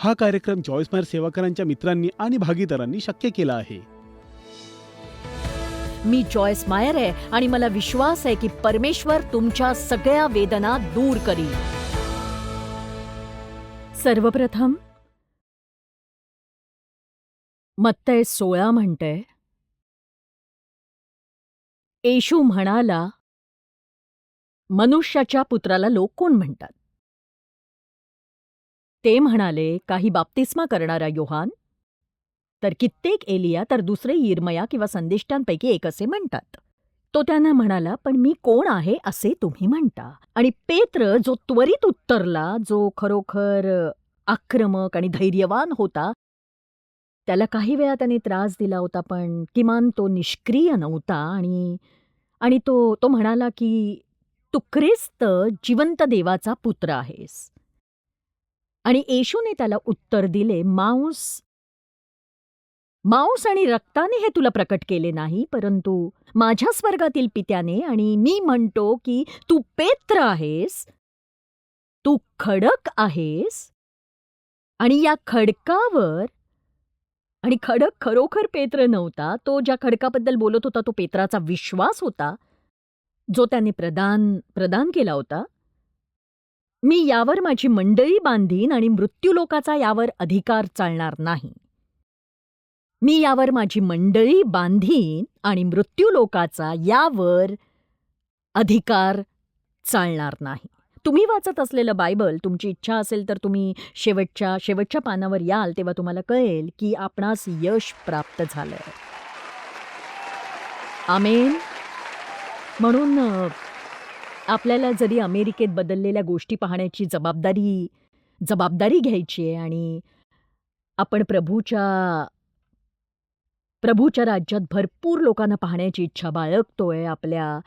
हा कार्यक्रम जॉईस मायर सेवाकरांच्या मित्रांनी आणि भागीदारांनी शक्य केला आहे. मी जॉयस मायर आहे आणि मला विश्वास आहे की परमेश्वर तुमच्या सगळ्या वेदना दूर करील. सर्वप्रथम मत्तय सोळा म्हणते येशू म्हणाला मनुष्याच्या पुत्राला लोक कोण म्हणतात? ते म्हणाले काही बाप्तिस्मा करणारा योहान? तर कित्येक एलिया तर दुसरे यिर्मया किंवा संदिष्टांपैकी एक असे म्हणतात. तो त्यांना म्हणाला पण मी कोण आहे असे तुम्ही म्हणता. आणि पेत्र जो त्वरित उत्तरला जो खरोखर आक्रमक आणि धैर्यवान होता त्याला काही वेळा त्याने त्रास दिला होता पण किमान तो निष्क्रिय नव्हता. आणि आणि तो तो म्हणाला की तू ख्रिस्त जिवंत देवाचा पुत्र आहेस. आणि येशूने त्याला उत्तर दिले मांस मांस आणि रक्ताने हे तुला प्रकट केले नाही परंतु माझ्या स्वर्गातील पित्याने आणि मी म्हणतो की तू पेत्र आहेस तू खडक आहेस आणि या खडकावर आणि खडक खरोखर पेत्र नव्हता तो ज्या खडकाबद्दल बोलत होता तो पेत्राचा विश्वास होता जो त्याने प्रदान प्रदान केला होता मी यावर माझी मंडळी बांधीन आणि मृत्यूलोकाचा यावर अधिकार चालणार नाही. मी यावर माझी मंडळी बांधीन आणि मृत्यूलोकाचा यावर अधिकार चालणार नाही. तुम्ही वाचत असलेलं बायबल तुमची इच्छा असेल तर तुम्ही शेवटच्या शेवटच्या पानावर याल तेव्हा तुम्हाला कळेल की आपणास यश प्राप्त झालं आमेन. म्हणून आपल्याला जरी अमेरिकेत बदललेल्या गोष्टी पाहण्याची जबाबदारी जबाबदारी घ्यायची आहे आणि आपण प्रभूच्या प्रभूच्या राज्यात भरपूर लोकांना पाहण्याची इच्छा बाळगतोय आपल्या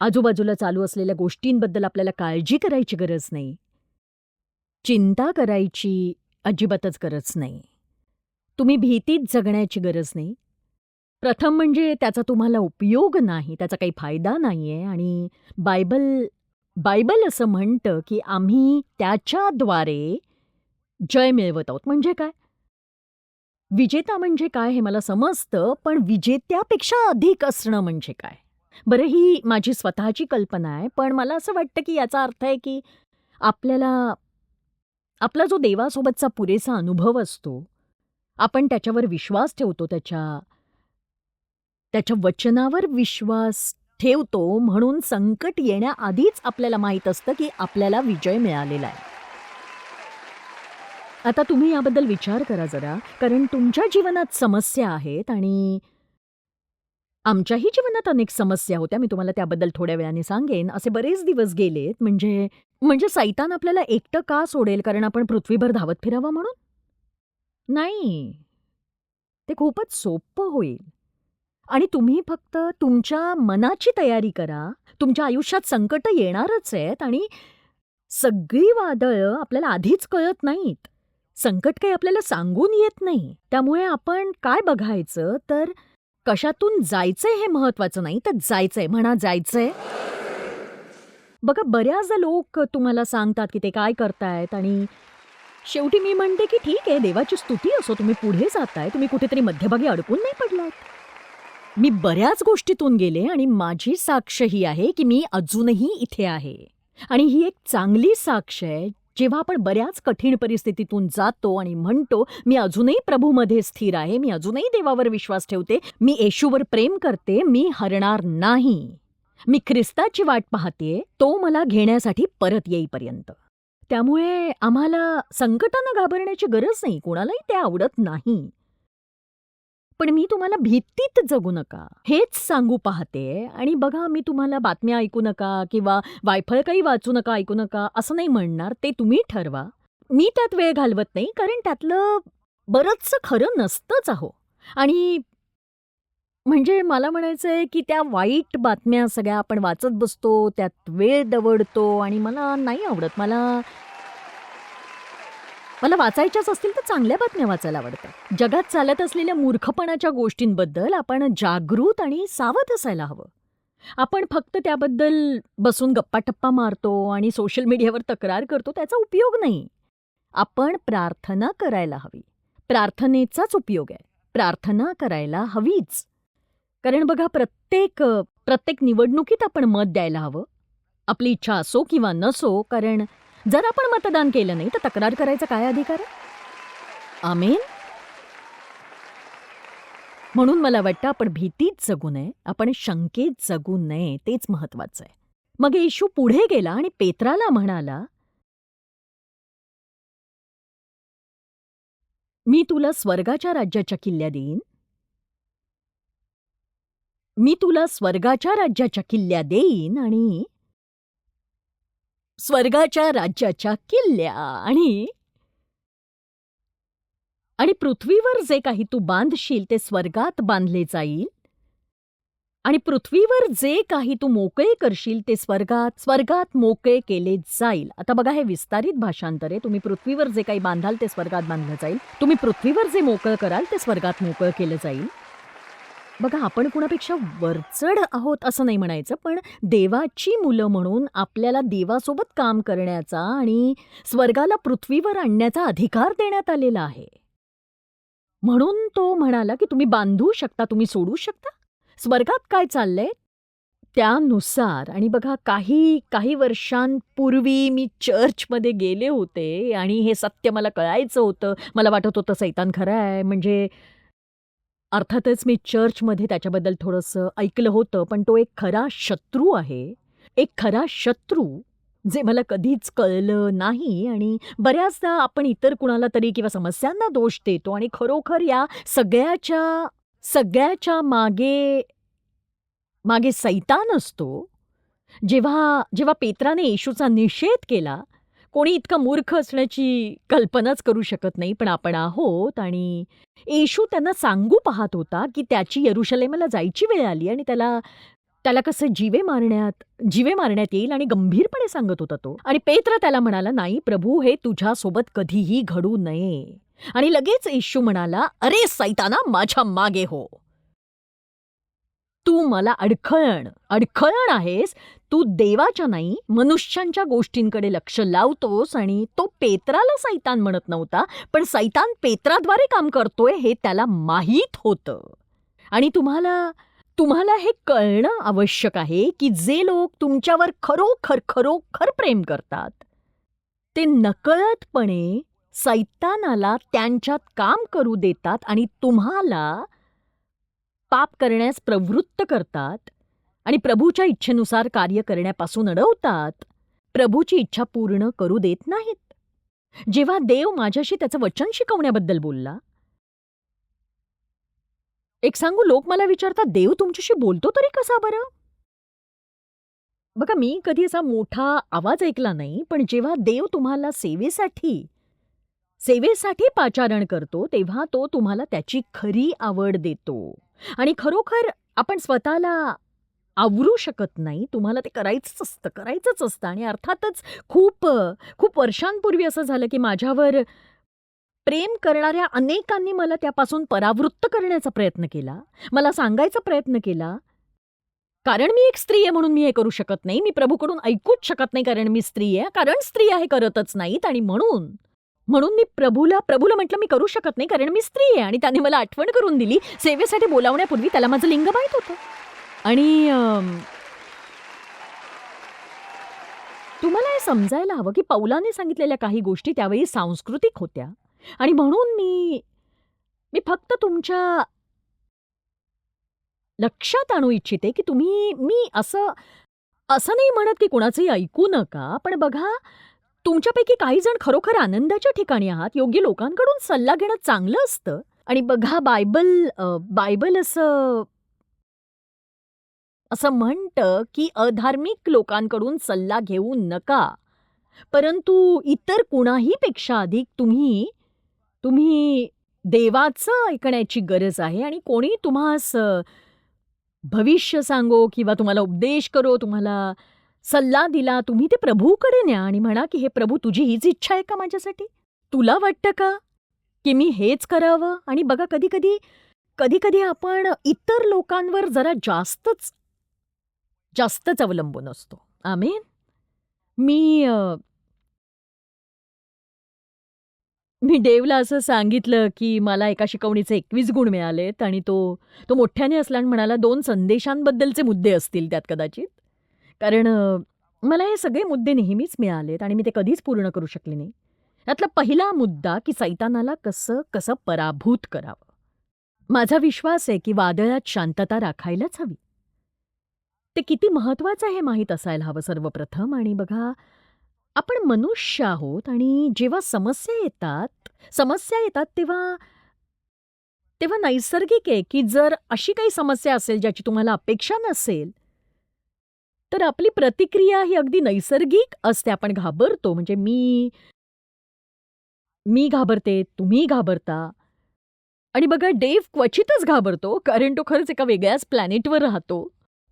आजूबाजूला चालू असलेल्या गोष्टींबद्दल आपल्याला काळजी करायची गरज नाही. चिंता करायची अजिबातच गरज नाही. तुम्ही भीतीत जगण्याची गरज नाही. प्रथम म्हणजे त्याचा तुम्हाला उपयोग नाही त्याचा काही फायदा नाहीये आणि बायबल बायबल असं म्हणतं की आम्ही त्याच्याद्वारे जय मिळवत आहोत. म्हणजे काय? विजेता म्हणजे काय हे मला समजतं पण विजेत्यापेक्षा अधिक असणं म्हणजे काय? बरं ही माझी स्वतःची कल्पना आहे पण मला असं वाटतं की याचा अर्थ आहे की आपल्याला आपला जो देवासोबतचा पुरेसा अनुभव असतो आपण त्याच्यावर विश्वास ठेवतो त्याच्या त्याच्या वचनावर विश्वास ठेवतो म्हणून संकट येण्याआधीच आपल्याला माहीत असतं की आपल्याला विजय मिळालेला आहे. आता तुम्ही याबद्दल विचार करा जरा कारण तुमच्या जीवनात समस्या आहेत आणि आमच्याही जीवनात अनेक समस्या होत्या. मी तुम्हाला त्याबद्दल थोड्या वेळाने सांगेन. असे बरेच दिवस गेलेत म्हणजे म्हणजे सैतान आपल्याला एकटं का सोडेल? कारण आपण पृथ्वीभर धावत फिरावं म्हणून? नाही. ते खूपच सोपं होईल. आणि तुम्ही फक्त तुमच्या मनाची तयारी करा. तुमच्या आयुष्यात संकट येणारच आहेत आणि सगळी वादळं आपल्याला आधीच कळत नाहीत. संकट काही आपल्याला सांगून येत नाही. त्यामुळे आपण काय बघायचं? तर कशातून जायचंय हे महत्वाचं नाही तर जायचंय म्हणा जायचंय. बघा बऱ्याचदा लोक तुम्हाला सांगतात की ते काय करतायत आणि शेवटी मी म्हणते की ठीक आहे देवाची स्तुती असो तुम्ही पुढे जाताय तुम्ही कुठेतरी मध्यभागी अडकून नाही पडलात. मी बऱ्याच गोष्टीतून गेले आणि माझी साक्ष ही आहे की मी अजूनही इथे आहे. आणि ही एक चांगली साक्ष आहे जेव्हा आपण बऱ्याच कठीण परिस्थितीतून जातो आणि म्हणतो मी अजूनही प्रभूमध्ये स्थिर आहे मी अजूनही देवावर विश्वास ठेवते मी येशूवर प्रेम करते मी हरणार नाही. मी ख्रिस्ताची वाट पाहते तो मला घेण्यासाठी परत येईपर्यंत. त्यामुळे आम्हाला संकटानं घाबरण्याची गरज नाही कोणालाही ते आवडत नाही. पण मी तुम्हाला भीतीत जगू नका. हेच सांगू पाहते आणि बघा मी तुम्हाला बातम्या ऐकू नका किंवा वायफळ काही वाचू नका ऐकू नका असं नाही म्हणणार ते तुम्ही ठरवा. मी त्यात वेळ घालवत नाही कारण त्यातलं बरंचसं खरं नसतंच अहो. आणि म्हणजे मला म्हणायचं आहे की त्या वाईट बातम्या सगळ्या आपण वाचत बसतो त्यात वेळ दवडतो आणि मला नाही आवडत. मला मला वाचायच्याच असतील तर चांगल्या बातम्या वाचायला आवडतात. जगात चालत असलेल्या मूर्खपणाच्या गोष्टींबद्दल आपण जागृत आणि सावध असायला हवं. आपण फक्त त्याबद्दल बसून गप्पाटप्पा मारतो आणि सोशल मीडियावर तक्रार करतो त्याचा उपयोग नाही. आपण प्रार्थना करायला हवी. प्रार्थनेचाच उपयोग आहे. प्रार्थना करायला हवीच. कारण बघा प्रत्येक प्रत्येक निवडणुकीत आपण मत द्यायला हवं. आपली इच्छा असो किंवा नसो कारण जर आपण मतदान केलं नाही तर तक्रार करायचा काय अधिकार आहे? आमेन? म्हणून मला वाटतं आपण भीतीत जगू नये आपण शंकेत जगू नये तेच महत्वाचं आहे. मग येशू पुढे गेला आणि पेत्राला म्हणाला मी तुला स्वर्गाच्या राज्याच्या किल्ल्या देईन. मी तुला स्वर्गाच्या राज्याच्या किल्ल्या देईन आणि स्वर्गाच्या राज्याच्या किल्ल्या आणि आणि पृथ्वीवर जे काही तू बांधशील ते स्वर्गात बांधले जाईल. आणि पृथ्वीवर जे काही तू मोकळे करशील ते स्वर्गात स्वर्गात मोकळे केले जाईल. आता बघा हे विस्तारित भाषांतर आहे. तुम्ही पृथ्वीवर जे काही बांधाल ते स्वर्गात बांधलं जाईल. तुम्ही पृथ्वीवर जे मोकळं कराल ते स्वर्गात मोकळं केलं जाईल. बघा आपण कुणापेक्षा वरचढ आहोत असं नाही म्हणायचं पण देवाची मुलं म्हणून आपल्याला देवासोबत काम करण्याचा आणि स्वर्गाला पृथ्वीवर आणण्याचा अधिकार देण्यात आलेला आहे. म्हणून तो म्हणाला की तुम्ही बांधू शकता तुम्ही सोडू शकता. स्वर्गात काय चाललंय? त्यानुसार आणि बघा काही काही वर्षांपूर्वी मी चर्चमध्ये गेले होते आणि हे सत्य मला कळायचं होतं. मला वाटत होतं सैतान खरं आहे म्हणजे अर्थातच मी चर्चमध्ये त्याच्याबद्दल थोडंसं ऐकलं होतं पण तो एक खरा शत्रू आहे. एक खरा शत्रू जे मला कधीच कळलं नाही आणि बऱ्याचदा आपण इतर कुणाला तरी किंवा समस्यांना दोष देतो आणि खरोखर या सगळ्याच्या सगळ्याच्या मागे मागे सैतान असतो. जेव्हा जेव्हा पेत्राने येशूचा निषेध केला कोणी इतका मूर्ख असण्याची कल्पनाच करू शकत नाही पण आपण आहोत आणि येशू त्यांना सांगू पाहत होता की त्याची यरुशलेमाला जायची वेळ आली आणि त्याला त्याला कसं जीवे मारण्यात जीवे मारण्यात येईल आणि गंभीरपणे सांगत होता तो. आणि पेत्र त्याला म्हणाला नाही प्रभू हे तुझ्यासोबत कधीही घडू नये. आणि लगेच येशू म्हणाला अरे सैताना माझ्या मागे हो. तू मला अडखळण अडखळण आहेस. तू देवाच्या नाही मनुष्यांच्या गोष्टींकडे लक्ष लावतोस आणि तो पेत्राला सैतान म्हणत नव्हता पण सैतान पेत्राद्वारे काम करतोय हे त्याला माहीत होतं. आणि तुम्हाला तुम्हाला हे कळणं आवश्यक आहे की जे लोक तुमच्यावर खरोखर खरोखर प्रेम करतात ते नकळतपणे सैतानाला त्यांच्यात काम करू देतात आणि तुम्हाला पाप करण्यास प्रवृत्त करतात आणि प्रभूच्या इच्छेनुसार कार्य करण्यापासून अडवतात प्रभूची इच्छा पूर्ण करू देत नाहीत. जेव्हा देव माझ्याशी त्याचं वचन शिकवण्याबद्दल बोलला एक सांगू लोक मला विचारतात देव तुमच्याशी बोलतो तरी कसा बरं? बघा मी कधी असा मोठा आवाज ऐकला नाही पण जेव्हा देव तुम्हाला सेवेसाठी सेवेसाठी पाचारण करतो तेव्हा तो तुम्हाला त्याची खरी आवड देतो. आणि खरोखर आपण स्वतःला आवरू शकत नाही. तुम्हाला ते करायचंच असतं करायचंच असतं. आणि अर्थातच खूप खूप वर्षांपूर्वी असं झालं की माझ्यावर प्रेम करणाऱ्या अनेकांनी मला त्यापासून परावृत्त करण्याचा प्रयत्न केला. मला सांगायचा प्रयत्न केला कारण मी एक स्त्री आहे म्हणून मी हे करू शकत नाही. मी प्रभूकडून ऐकूच शकत नाही कारण मी स्त्री आहे. कारण स्त्री आहे करतच नाहीत आणि म्हणून म्हणून मी प्रभूला प्रभूला म्हटलं मी करू शकत नाही कारण मी स्त्री आहे आणि त्याने मला आठवण करून दिली. सेवेसाठी बोलावण्यापूर्वी त्याला माझं लिंग माहीत होतं. आणि तुम्हाला हे समजायला हवं की पौलाने सांगितलेल्या काही गोष्टी त्यावेळी सांस्कृतिक होत्या. आणि म्हणून मी मी फक्त तुमच्या लक्षात आणू इच्छिते की तुम्ही मी असं असं नाही म्हणत की कुणाचंही ऐकू नका. पण बघा तुमच्यापैकी काही जण खरोखर आनंदाच्या ठिकाणी आहात? योग्य लोकांकडून सल्ला घेणं चांगलं असतं. आणि बघा बायबल बायबल असं असं म्हणतं की अधार्मिक लोकांकडून सल्ला घेऊ नका. परंतु इतर कुणाही पेक्षा अधिक तुम्ही तुम्ही देवाचं ऐकण्याची गरज आहे आणि कोणी तुम्हास भविष्य सांगो किंवा तुम्हाला उपदेश करो तुम्हाला सल्ला दिला तुम्ही ते प्रभूकडे न्या आणि म्हणा की हे प्रभू तुझी हीच इच्छा आहे का माझ्यासाठी? तुला वाटतं का की मी हेच करावं? आणि बघा कधी कधी कधी कधी आपण इतर लोकांवर जरा जास्तच जास्तच अवलंबून असतो. आमेन. मी मी देवला असं सांगितलं की मला एका शिकवणीचे एकवीस गुण मिळालेत आणि तो तो मोठ्याने असला आणि म्हणाला दोन संदेशांबद्दलचे मुद्दे असतील त्यात कदाचित. कारण मला हे सगळे मुद्दे नेहमीच मिळालेत आणि मी ते कधीच पूर्ण करू शकले नाही. यातला पहिला मुद्दा की सैतानाला कसं कसं पराभूत करावं? माझा विश्वास आहे की वादळात शांतता राखायलाच हवी. ते किती महत्वाचं आहे माहीत असायला हवं सर्वप्रथम आणि बघा आपण मनुष्य आहोत आणि जेव्हा समस्या येतात समस्या येतात तेव्हा तेव्हा नैसर्गिक आहे की जर अशी काही समस्या असेल ज्याची तुम्हाला अपेक्षा नसेल तर आपली प्रतिक्रिया ही अगदी नैसर्गिक असते. आपण घाबरतो. म्हणजे मी मी घाबरते तुम्ही घाबरता. आणि बघा डेव क्वचितच घाबरतो कारण तो खरंच एका वेगळ्याच प्लॅनेटवर राहतो.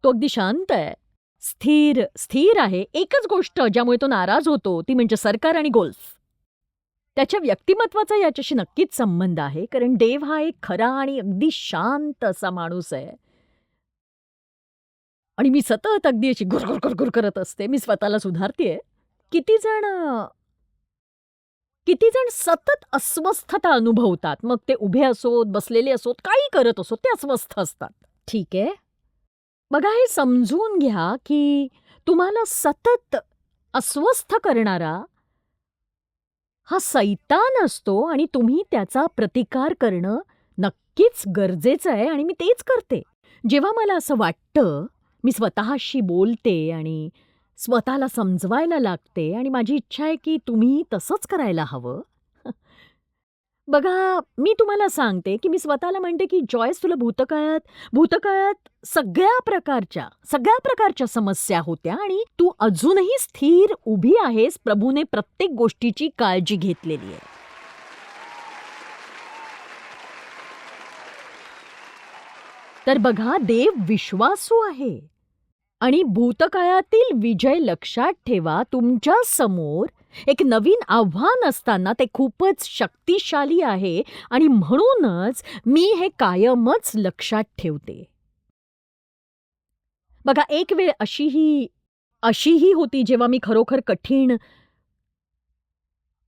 तो अगदी शांत आहे. स्थिर स्थिर आहे. एकच गोष्ट ज्यामुळे तो नाराज होतो ती म्हणजे सरकार आणि गोल्फ. त्याच्या व्यक्तिमत्वाचा याच्याशी नक्कीच संबंध आहे कारण डेव्ह हा एक खरा आणि अगदी शांत असा माणूस आहे. आणि मी सतत अगदी अशी गुरगुर गुरगुर करत असते. मी स्वतःला सुधारतेय. किती जण किती जण सतत अस्वस्थता अनुभवतात. मग ते उभे असोत बसलेले असोत काही करत असोत ते अस्वस्थ असतात. ठीक आहे. बघा हे समजून घ्या की तुम्हाला सतत अस्वस्थ करणारा हा सैतान असतो आणि तुम्ही त्याचा प्रतिकार करणं नक्कीच गरजेचं आहे आणि मी तेच करते. जेव्हा मला असं वाटतं मी स्वतःशी बोलते आणि स्वतःला समजवायला लागते आणि माझी इच्छा आहे की तुम्ही तसंच करायला हवं. बघा मी तुम्हाला सांगते की मी स्वतःला म्हणते की जॉयस तुला भूतकाळात भूतकाळात सगळ्या प्रकारच्या सगळ्या प्रकारच्या समस्या होत्या आणि तू अजूनही स्थिर उभी आहेस. प्रभूने प्रत्येक गोष्टीची काळजी घेतलेली आहे. तर बघा देव विश्वासू आहे. आणि भूतकाळातील विजय लक्षात ठेवा तुमच्यासमोर एक नवीन आव्हान असताना ते खूपच शक्तिशाली आहे आणि म्हणूनच मी हे कायमच लक्षात ठेवते. बघा एक वेळ अशीही अशीही होती जेव्हा मी खरोखर कठीण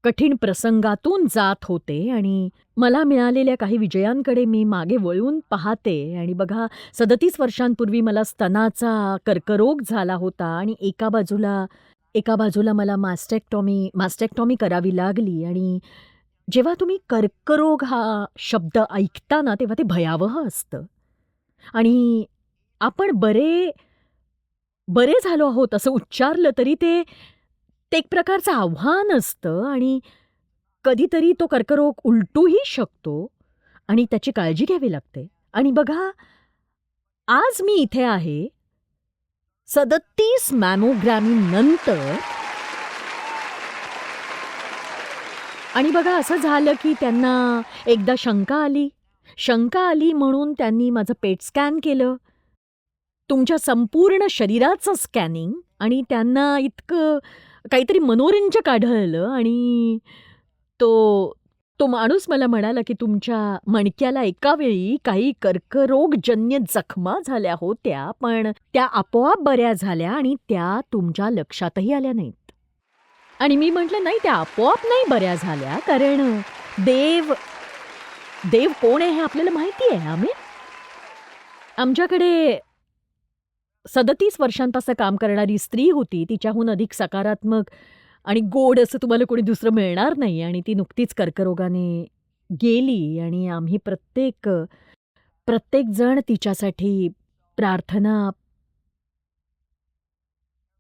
कठीण प्रसंगातून जात होते आणि मला मिळालेल्या काही विजयांकडे मी मागे वळून पाहते. आणि बघा सदतीस वर्षांपूर्वी मला स्तनाचा कर्करोग झाला होता आणि एका बाजूला एका बाजूला मला मास्टेक्टॉमी मास्टेक्टॉमी करावी लागली. आणि जेव्हा तुम्ही कर्करोग हा शब्द ऐकता ना तेव्हा ते भयावह असतं. आणि आपण बरे बरे झालो आहोत असं उच्चारलं तरी ते ते एक प्रकारचं आव्हान असतं आणि कधीतरी तो कर्करोग उलटूही शकतो आणि त्याची काळजी घ्यावी लागते. आणि बघा आज मी इथे आहे सदतीस मॅमोग्रॅमी नंतर आणि बघा असं झालं की त्यांना एकदा शंका आली. शंका आली म्हणून त्यांनी माझं पेट स्कॅन केलं. तुमच्या संपूर्ण शरीराचं स्कॅनिंग आणि त्यांना इतकं काहीतरी मनोरंजक आढळलं आणि तो तो माणूस मला म्हणाला की तुमच्या मणक्याला एका वेळी काही कर्करोगजन्य जखमा झाल्या होत्या पण त्या आपोआप बऱ्या झाल्या आणि त्या तुमच्या लक्षातही आल्या नाहीत. आणि मी म्हटलं नाही त्या आपोआप नाही बऱ्या झाल्या कारण देव देव कोण आहे हे आपल्याला माहिती आहे आम्ही आमच्याकडे सदतीस वर्षांपासून काम करणारी स्त्री होती तिच्याहून अधिक सकारात्मक आणि गोड असं तुम्हाला कोणी दुसरं मिळणार नाही आणि ती नुकतीच कर्करोगाने गेली आणि आम्ही प्रत्येक प्रत्येकजण तिच्यासाठी प्रार्थना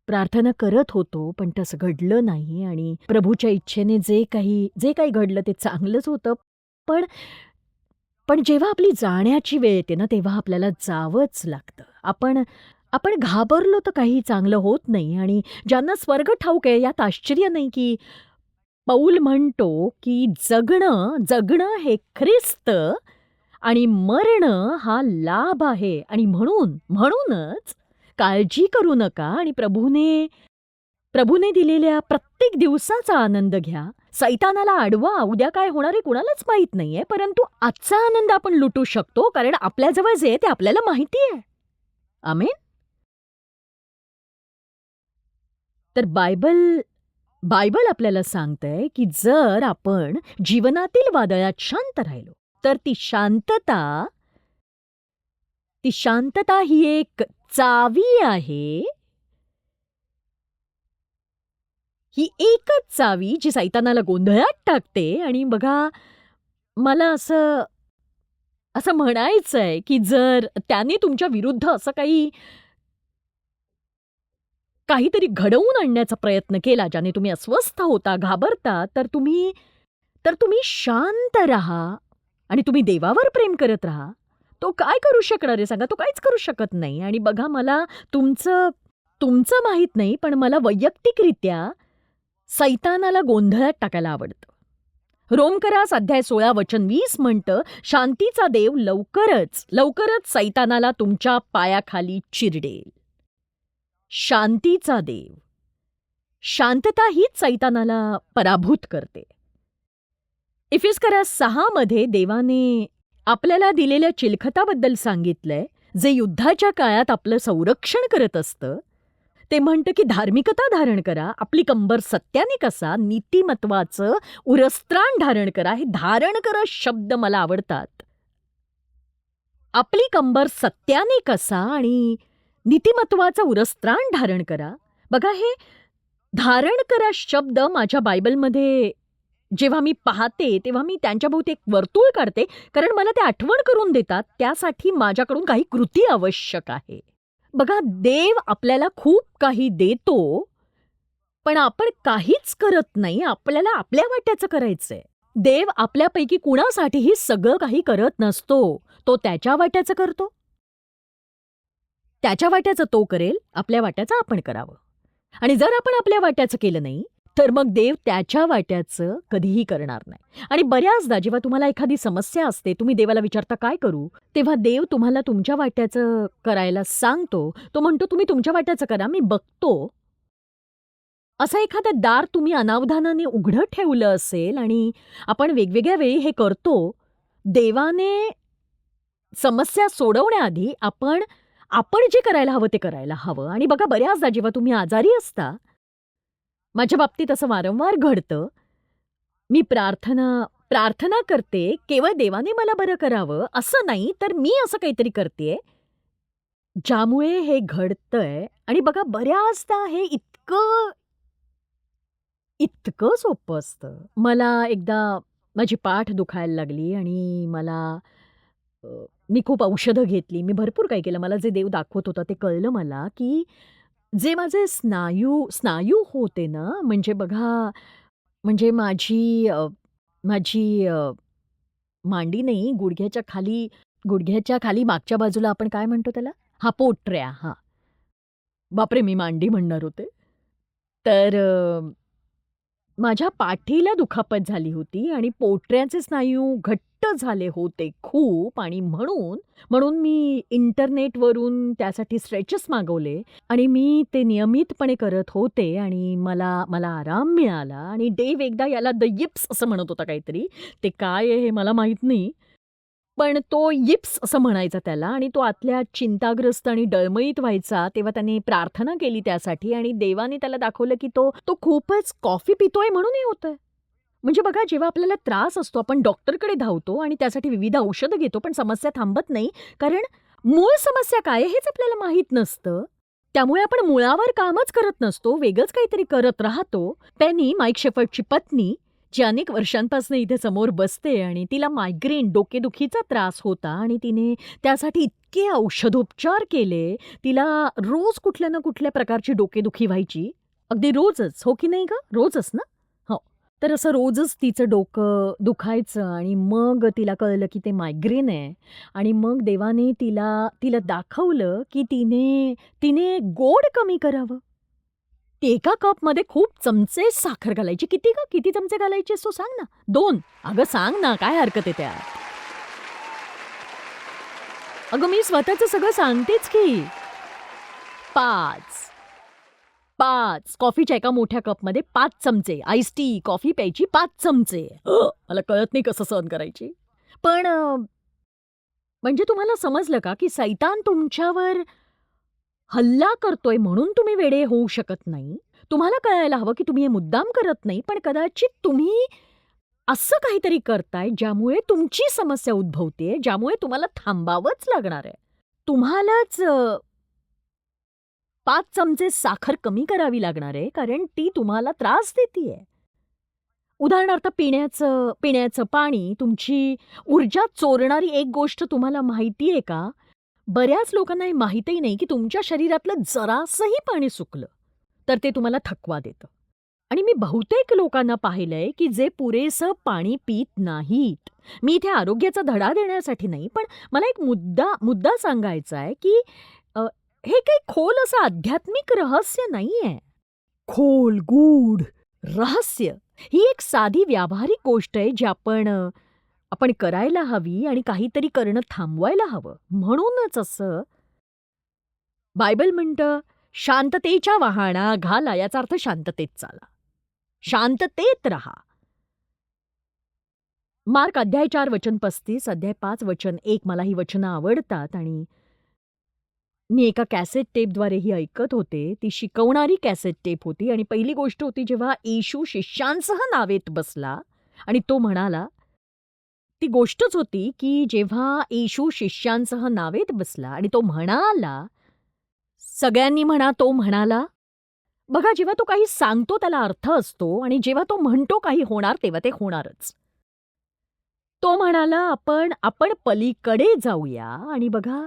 प्रार्थना करत होतो पण तसं घडलं नाही आणि प्रभूच्या इच्छेने जे काही जे काही घडलं ते चांगलंच होतं. पण पण जेव्हा आपली जाण्याची वेळ येते ना तेव्हा आपल्याला जावंच लागतं. आपण आपण घाबरलो तर काही चांगलं होत नाही आणि ज्यांना स्वर्ग ठाऊक आहे यात आश्चर्य नाही की पौल म्हणतो की जगणं जगणं हे ख्रिस्त आणि मरणं हा लाभ आहे. आणि म्हणून म्हणूनच काळजी करू नका आणि प्रभूने प्रभूने दिलेल्या प्रत्येक दिवसाचा आनंद घ्या. सैतानाला आडवा उद्या काय होणार आहे कुणालाच माहीत नाहीये परंतु आजचा आनंद आपण लुटू शकतो कारण आपल्याजवळ जे आहे ते आपल्याला माहिती आहे. आमेन. तर बायबल बायबल आपल्याला सांगतंय की जर आपण जीवनातील वादळात शांत राहिलो तर ती शांतता ती शांतता ही एक चावी आहे. ही एकच चावी जी सैतानाला गोंधळात टाकते आणि बघा मला असं असं म्हणायचंय की जर त्याने तुमच्या विरुद्ध असं काही काहीतरी घडवून आणण्याचा प्रयत्न केला ज्याने तुम्ही अस्वस्थ होता घाबरता तर तुम्ही तर तुम्ही शांत राहा आणि तुम्ही देवावर प्रेम करत राहा. तो काय करू शकणार आहे सांगा? तो काहीच करू शकत नाही. आणि बघा मला तुमचं तुमचं माहीत नाही पण मला वैयक्तिकरित्या सैतानाला गोंधळात टाकायला आवडतं. रोमकरास अध्याय सोळा वचन वीस म्हणतं शांतीचा देव लवकरच लवकरच सैतानाला तुमच्या पायाखाली चिरडेल. शांतीचा देव. शांतता हीच चैतानाला पराभूत करते. इफिस्करा सहा मध्ये देवाने आपल्याला दिलेल्या चिलखताबद्दल सांगितलंय जे युद्धाच्या काळात आपलं संरक्षण करत असतं. ते म्हणतं की धार्मिकता धारण करा आपली कंबर सत्याने कसा नीतिमत्वाचं उरस्त्राण धारण करा हे धारण करा शब्द मला आवडतात. आपली कंबर सत्याने कसा आणि नीतिमत्वाचं उरस्त्राण धारण करा. बघा हे धारण करा शब्द माझ्या बायबलमध्ये. जेव्हा मी पाहते तेव्हा मी त्यांच्याभोवती एक वर्तुळ काढते कारण मला ते आठवण करून देतात त्यासाठी माझ्याकडून काही कृती आवश्यक आहे. बघा देव आपल्याला खूप काही देतो पण आपण काहीच करत नाही आपल्याला आपल्या वाट्याचं करायचंय. देव आपल्यापैकी कुणासाठीही सगळं काही करत नसतो तो त्याच्या वाट्याचं करतो. त्याच्या वाट्याचं तो करेल आपल्या वाट्याचं आपण करावं. आणि जर आपण आपल्या वाट्याचं केलं नाही तर मग देव त्याच्या वाट्याचं कधीही करणार नाही. आणि बऱ्याचदा जेव्हा तुम्हाला एखादी समस्या असते तुम्ही देवाला विचारता काय करू? तेव्हा देव तुम्हाला तुमच्या वाट्याचं करायला सांगतो. तो म्हणतो तुम्ही तुमच्या वाट्याचं करा मी बघतो. असं एखादं दार तुम्ही अनावधानाने उघडं ठेवलं असेल आणि आपण वेगवेगळ्या वेळी हे करतो देवाने समस्या सोडवण्याआधी आपण आपण जे करायला हवं ते करायला हवं. आणि बघा बऱ्याचदा जेव्हा तुम्ही आजारी असता माझ्या बाबतीत असं वारंवार घडतं. मी प्रार्थना प्रार्थना करते केवळ देवाने मला बरं करावं असं नाही तर मी असं काहीतरी करते ज्यामुळे हे घडतंय. आणि बघा बऱ्याचदा हे इतकं इतकं सोपं असतं. मला एकदा माझी पाठ दुखायला लागली आणि मला मी खूप औषधं घेतली. मी भरपूर काही केलं. मला जे देव दाखवत होता ते कळलं मला की जे माझे स्नायू स्नायू होते ना म्हणजे बघा म्हणजे माझी अ, माझी अ, मांडी नाही गुडघ्याच्या खाली गुडघ्याच्या खाली मागच्या बाजूला आपण काय म्हणतो त्याला? हा पोटऱ्या हा. बापरे मी मांडी म्हणणार होते. तर अ, माझ्या पाठीला दुखापत झाली होती आणि पोटऱ्याचे स्नायू घट्ट झाले होते खूप आणि म्हणून म्हणून मी इंटरनेटवरून त्यासाठी स्ट्रेचेस मागवले आणि मी ते नियमितपणे करत होते आणि मला मला आराम मिळाला आणि डेव एकदा याला द यिप्स असं म्हणत होता काहीतरी. ते काय आहे हे मला माहीत नाही. पण तो यिप्स असं म्हणायचा त्याला आणि तो आतल्या चिंताग्रस्त आणि डळमळीत व्हायचा तेव्हा त्याने प्रार्थना केली त्यासाठी आणि देवाने त्याला दाखवलं की तो तो खूपच कॉफी पितोय म्हणून हे होतंय. म्हणजे बघा जेव्हा आपल्याला त्रास असतो आपण डॉक्टरकडे धावतो आणि त्यासाठी विविध औषधं घेतो पण समस्या थांबत नाही. कारण मूळ समस्या काय आहे हेच आपल्याला माहीत नसतं. त्यामुळे आपण मुळावर कामच करत नसतो वेगळंच काहीतरी करत राहतो. त्यांनी माईक शेफर्टची पत्नी जी अनेक वर्षांपासून इथे समोर बसते आणि तिला मायग्रेन डोकेदुखीचा त्रास होता आणि तिने त्यासाठी इतके औषधोपचार केले तिला रोज कुठल्या ना कुठल्या प्रकारची डोकेदुखी व्हायची. अगदी रोजच हो की नाही का रोजच ना? तर असं रोजच तिचं डोकं दुखायचं आणि मग तिला कळलं की ते मायग्रेन आहे आणि मग देवाने तिला तिला दाखवलं की तिने तिने गोड कमी करावं. ती एका कपमध्ये खूप चमचे साखर घालायची. किती का किती चमचे घालायचे असतो सांग ना. दोन. अगं सांग ना काय हरकत आहे त्यात? अगं मी स्वतःचं सगळं सांगतेच की. पाच. पाच. कॉफीच्या एका मोठ्या कपमध्ये पाच चमचे. आईस टी कॉफी प्यायची पाच चमचे. मला कळत नाही कसं सहन करायची. पण म्हणजे तुम्हाला समजलं का की सैतान तुमच्यावर हल्ला करतोय म्हणून तुम्ही वेडे होऊ शकत नाही? तुम्हाला कळायला हवं की तुम्ही हे मुद्दाम करत नाही पण कदाचित तुम्ही असं काहीतरी करताय ज्यामुळे तुमची समस्या उद्भवते ज्यामुळे तुम्हाला थांबावंच लागणार आहे. तुम्हालाच पाच चमचे साखर कमी करावी लागणार आहे कारण ती तुम्हाला त्रास देतीये. उदाहरणार्थ पिण्याचं पिण्याचं पाणी तुमची ऊर्जा चोरणारी एक गोष्ट तुम्हाला माहिती आहे का? बऱ्याच लोकांना हे माहितही नाही की तुमच्या शरीरातलं जरासंही पाणी सुकलं तर ते तुम्हाला थकवा देतं. आणि मी बहुतेक लोकांना पाहिलंय की जे पुरेसं पाणी पित नाहीत मी इथे आरोग्याचा धडा देण्यासाठी नाही पण मला एक मुद्दा मुद्दा सांगायचा आहे की खोल असं आध्यात्मिक रहस्य नाहीये. खोल गूढ रहस्य ही एक साधी व्यावहारिक गोष्ट आहे जी आपण आपण करायला हवी आणि काहीतरी करणं थांबवायला हवं. म्हणूनच असं बायबल म्हणतं शांततेच्या वाहना घाला. याचा अर्थ शांततेत चाला. शांततेत राहा. मार्क अध्याय चार वचन पस्तीस अध्याय पाच वचन एक मला ही वचनं आवडतात आणि मी एका कॅसेट टेपद्वारे ही ऐकत होते. ती शिकवणारी कॅसेट टेप होती आणि पहिली गोष्ट होती जेव्हा येशू शिष्यांसह नावेत बसला आणि तो म्हणाला ती गोष्टच होती की जेव्हा येशू शिष्यांसह नावेत बसला आणि तो म्हणाला सगळ्यांनी म्हणा तो म्हणाला बघा जेव्हा तो काही सांगतो त्याला अर्थ असतो आणि जेव्हा तो म्हणतो काही होणार तेव्हा ते होणारच. तो म्हणाला आपण आपण पलीकडे जाऊया आणि बघा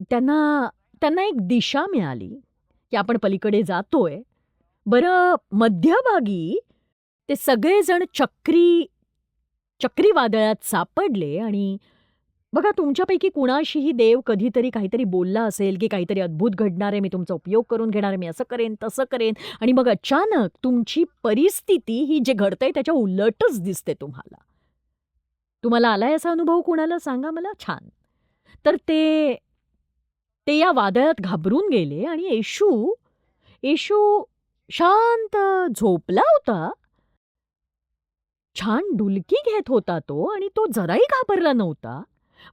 त्यांना त्यांना एक दिशा मिळाली की आपण पलीकडे जातोय. बरं मध्यभागी ते सगळेजण चक्री चक्रीवादळात सापडले आणि बघा तुमच्यापैकी कुणाशीही देव कधीतरी काहीतरी बोलला असेल की काहीतरी अद्भुत घडणार आहे मी तुमचा उपयोग करून घेणार आहे मी असं करेन तसं करेन. आणि मग अचानक तुमची परिस्थिती ही जे घडतंय त्याच्या उलटच दिसते तुम्हाला. तुम्हाला आलाय असा अनुभव कुणाला? सांगा मला छान. तर ते ते या वादळात घाबरून गेले आणि येशू येशू शांत झोपला होता. छान डुलकी घेत होता तो आणि तो जराही घाबरला नव्हता.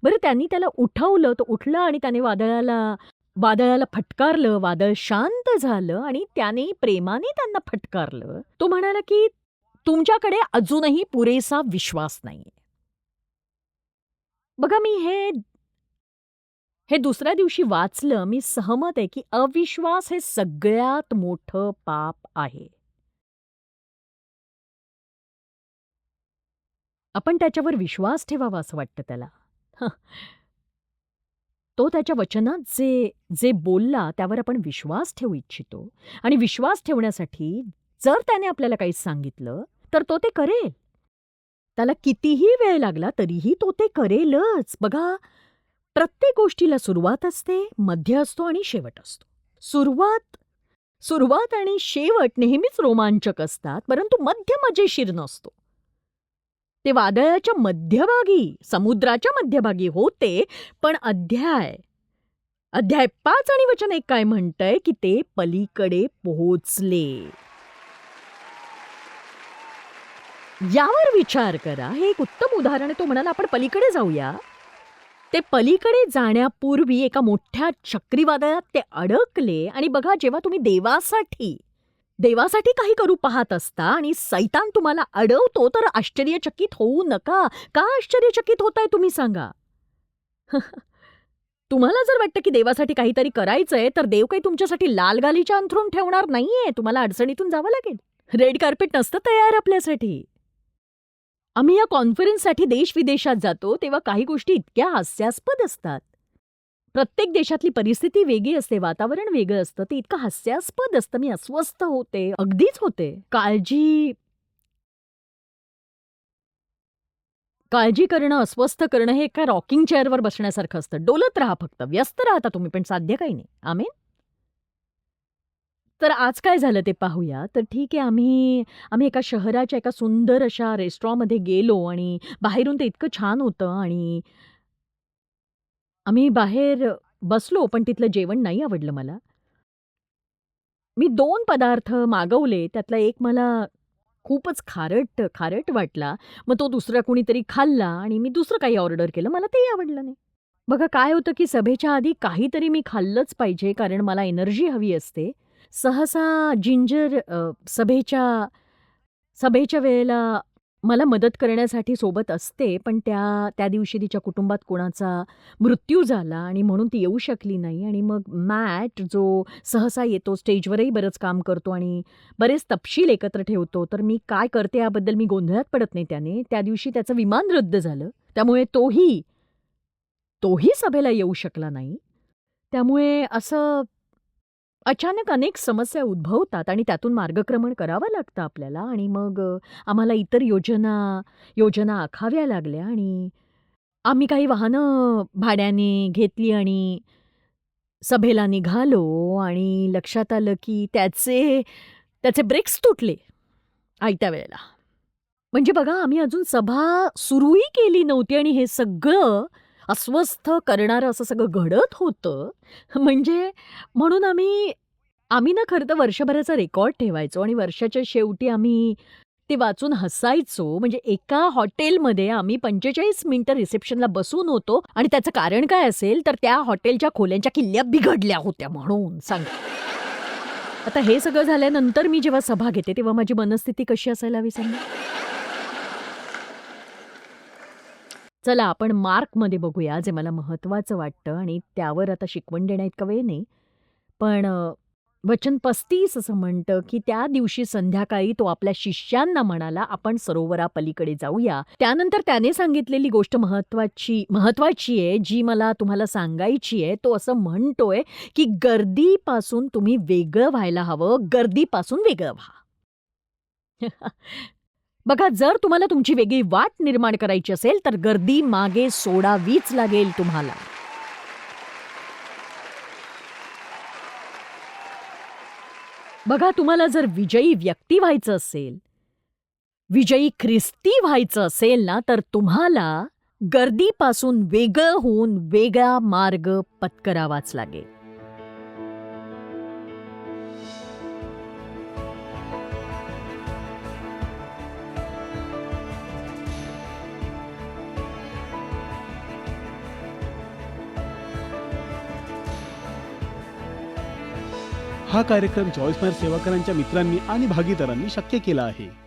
बरं त्यांनी त्याला उठवलं तो उठला आणि त्याने वादळाला वादळाला फटकारलं वादळ शांत झालं आणि त्याने प्रेमाने त्यांना फटकारलं. तो म्हणाला की तुमच्याकडे अजूनही पुरेसा विश्वास नाहीये. बघा मी हे हे दुसऱ्या दिवशी वाचलं मी सहमत आहे की अविश्वास हे सगळ्यात मोठं पाप आहे. आपण त्याच्यावर विश्वास ठेवावा असं वाटतं त्याला. तो त्याच्या वचनात जे जे बोलला त्यावर आपण विश्वास ठेवू इच्छितो. आणि विश्वास ठेवण्यासाठी जर त्याने आपल्याला काही सांगितलं तर तो ते करेल. त्याला कितीही वेळ लागला तरीही तो ते करेलच. बघा प्रत्येक गोष्टीला सुरुवात असते मध्य असतो आणि शेवट असतो. सुरुवात सुरुवात आणि शेवट नेहमीच रोमांचक असतात परंतु मध्य म्हणजे मजेशीर नसतो. ते वादळाच्या मध्यभागी समुद्राच्या मध्यभागी होते पण अध्याय अध्याय पाच आणि वचन एक काय म्हणतंय की ते पलीकडे पोहोचले. यावर विचार करा हे एक उत्तम उदाहरण आहे तो म्हणाला आपण पलीकडे जाऊया. ते पलीकडे जाण्यापूर्वी एका मोठ्या चक्रीवादळात ते अडकले आणि बघा जेव्हा तुम्ही देवासाठी देवासाठी काही करू पाहत असता आणि सैतान तुम्हाला अडवतो तर आश्चर्यचकित होऊ नका. का आश्चर्यचकित होताय तुम्ही सांगा? तुम्हाला जर वाटतं की देवासाठी काहीतरी करायचंय तर देव काही तुमच्यासाठी लाल गालीच्या अंथरून ठेवणार नाहीये. तुम्हाला अडचणीतून जावं लागेल. रेड कार्पेट नसतं तयार आपल्यासाठी. आम्ही या कॉन्फरन्ससाठी देश विदेशात जातो तेव्हा काही गोष्टी इतक्या हास्यास्पद असतात. प्रत्येक देशातली परिस्थिती वेगळी असते वातावरण वेगळं असतं ते इतकं हास्यास्पद असतं. मी अस्वस्थ होते अगदीच होते. काळजी काळजी करणं अस्वस्थ करणं हे एका रॉकिंग चेअरवर बसण्यासारखं असतं. डोलत राहा फक्त व्यस्त राहता तुम्ही पण साध्य काही नाही. आमेन. तर आज काय झालं ते पाहूया. तर ठीक आहे आम्ही आम्ही एका शहराच्या एका सुंदर अशा रेस्टॉरंटमध्ये गेलो आणि बाहेरून ते इतकं छान होतं आणि आम्ही बाहेर बसलो पण तिथलं जेवण नाही आवडलं मला. मी दोन पदार्थ मागवले त्यातला एक मला खूपच खारट खारट वाटला. मग तो दुसरा कुणीतरी खाल्ला आणि मी दुसरं काही ऑर्डर केलं. मला तेही आवडलं नाही. बघा काय होतं की सभेच्या आधी काहीतरी मी खाल्लंच पाहिजे कारण मला एनर्जी हवी असते. सहसा जिंजर सभेच्या सभेच्या वेळेला मला मदत करण्यासाठी सोबत असते, पण त्या त्या दिवशी तिच्या कुटुंबात कोणाचा मृत्यू झाला आणि म्हणून ती येऊ शकली नाही आणि मग मॅट जो सहसा येतो, स्टेजवरही बरंच काम करतो आणि बरेच तपशील एकत्र ठेवतो. तर मी काय करते याबद्दल मी गोंधळात पडत नाही त्याने. त्या दिवशी त्याचं विमान रद्द झालं. त्यामुळे तोही तोही सभेला येऊ शकला नाही. त्यामुळे असं अचानक अनेक समस्या उद्भवतात आणि त्यातून मार्गक्रमण करावं लागतं आपल्याला आणि मग आम्हाला इतर योजना योजना आखाव्या लागल्या आणि आम्ही काही वाहनं भाड्याने घेतली आणि सभेला निघालो आणि लक्षात आलं की त्याचे त्याचे ब्रेक्स तुटले आयत्या वेळेला. म्हणजे बघा आम्ही अजून सभा सुरूही केली नव्हती आणि हे सगळं अस्वस्थ करणारं असं सगळं घडत होतं. म्हणजे म्हणून आम्ही आम्ही ना खरं तर वर्षभराचा रेकॉर्ड ठेवायचो आणि वर्षाच्या शेवटी आम्ही ते वाचून हसायचो. म्हणजे एका हॉटेलमध्ये आम्ही 45 मिनिटं रिसेप्शनला बसून होतो आणि त्याचं कारण काय असेल तर त्या हॉटेलच्या खोल्यांच्या किल्ल्या बिघडल्या होत्या म्हणून सांग आता हे सगळं झाल्यानंतर मी जेव्हा सभा घेते तेव्हा माझी मनस्थिती कशी असायला हवी सांगा? चला आपण मार्कमध्ये बघूया जे मला महत्त्वाचं वाटतं आणि त्यावर आता शिकवण देण्याइतका वेळ नाही. पण वचन 35 असं म्हणतं की त्या दिवशी संध्याकाळी तो आपल्या शिष्यांना म्हणाला, "आपण सरोवरापलीकडे जाऊया." त्यानंतर त्याने सांगितलेली गोष्ट महत्वाची महत्वाची आहे, जी मला तुम्हाला सांगायची आहे. तो असं म्हणतोय की गर्दीपासून तुम्ही वेगळं व्हायला हवं, गर्दीपासून वेगळं व्हा. बघा जर तुम्हाला तुमची वेगळी वाट निर्माण करायची असेल तर गर्दी मागे सोडावीच लागेल तुम्हाला. बघा तुम्हाला जर विजयी व्यक्ती व्हायचं असेल, विजयी ख्रिस्ती व्हायचं असेल ना तर तुम्हाला गर्दीपासून वेगळं होऊन वेगळा मार्ग पत्करावाच लागेल. हा कार्यक्रम चॉईस मायर सेवाकरांच्या मित्रांनी आणि भागीदारांनी शक्य केला आहे.